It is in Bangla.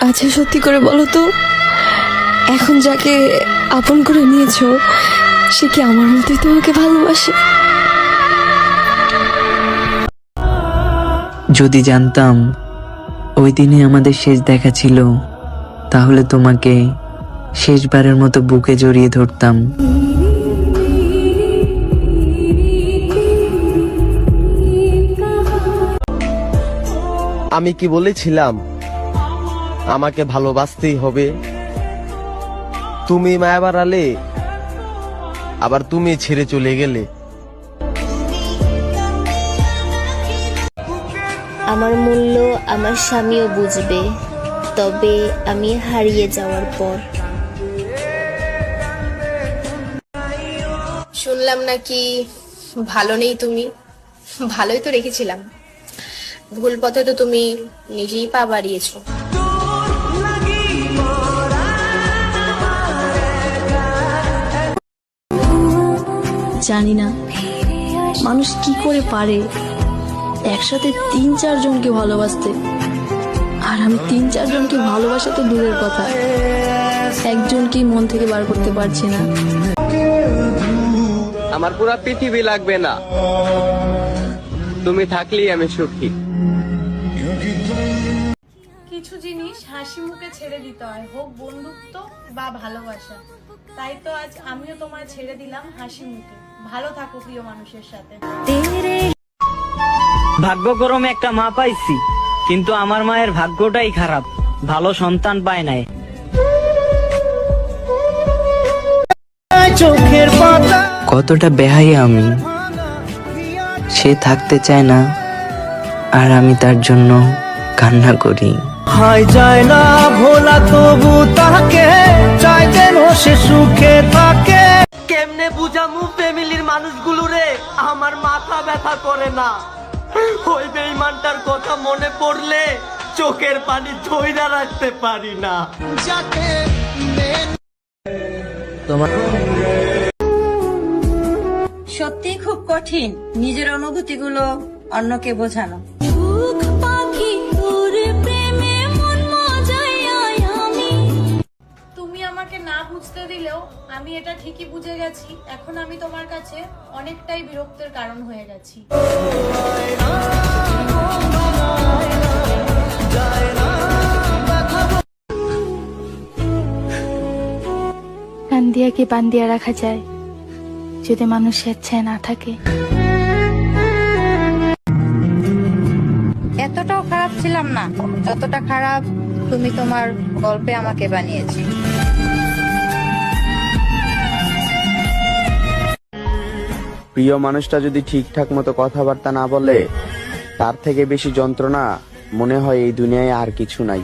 আচ্ছা সত্যি করে বলো তো এখন যাকে আপন করে নিয়েছো সে কি আমার মতোই তোমাকে ভালোবাসে? যদি জানতাম ওই দিনে আমাদের শেষ দেখা ছিল তাহলে তোমাকে শেষবারের মতো বুকে জড়িয়ে ধরতাম। আমি কি বলেছিলাম? আমাকে ভালোবাসতেই হবে। তুমি মায়া বাড়ালে আবার তুমি ছেড়ে চলে গেলে। আমার মূল্য আমার স্বামীও বুঝবে তবে আমি হারিয়ে যাওয়ার পর। শুনলাম নাকি ভালো নেই তুমি। ভালোই তো রেখেছিলাম। ভুল পথে তো তুমি নিজেই পা বাড়িয়েছো। জানি না। মানুষ কি করে পারে? একসাথে তিন চারজনকে ভালোবাসতে। আর আমি তিন চারজনকে ভালোবাসা তো দূরের কথা। একজনকেই মন থেকে বার করতে পারছি না। আমার পুরো পৃথিবী লাগবে না। তুমি থাকলেই আমি সুখী। কিছু জিনিস হাসি মুখে ছেড়ে দিতে হয় হোক বন্ধুত্ব বা ভালোবাসা। তাই তো আজ আমিও তোমায় ছেড়ে দিলাম হাসি মুখে। ভালো থাকো প্রিয় মানুষের সাথে। ভাগ্যক্রমে একটা মা পাইছি কিন্তু আমার মায়ের ভাগ্যটাই খারাপ। ভালো সন্তান পায় নাই। কতটা বেহাই আমি। সে থাকতে চায় না আর আমি তার জন্য কান্না করি। হয় যায় না ভোলা তবু তাকে চাই যেন সে ব্যথা করে না। ওই বেইমানটার কথা মনে পড়লে চোখের পানি ধইরা রাখতে পারি না। সত্যি খুব কঠিন নিজের অনুভূতিগুলো অন্যকে বোঝানো। আমি এটা ঠিকই বুঝে গেছি। এখন আমি তোমার কাছে অনেকটাই বিরক্তের কারণ হয়ে গেছি। কান্দিয়াকে বান্দিয়া রাখা যায় যদি মানুষ স্বেচ্ছায় না থাকে। এতটাও খারাপ ছিলাম না যতটা খারাপ তুমি তোমার গল্পে আমাকে বানিয়েছো প্রিয় মানুষটা যদি ঠিকঠাক মতো কথাবার্তা না বলে, তার থেকে বেশি যন্ত্রণা মনে হয় এই দুনিয়ায় আর কিছু নাই।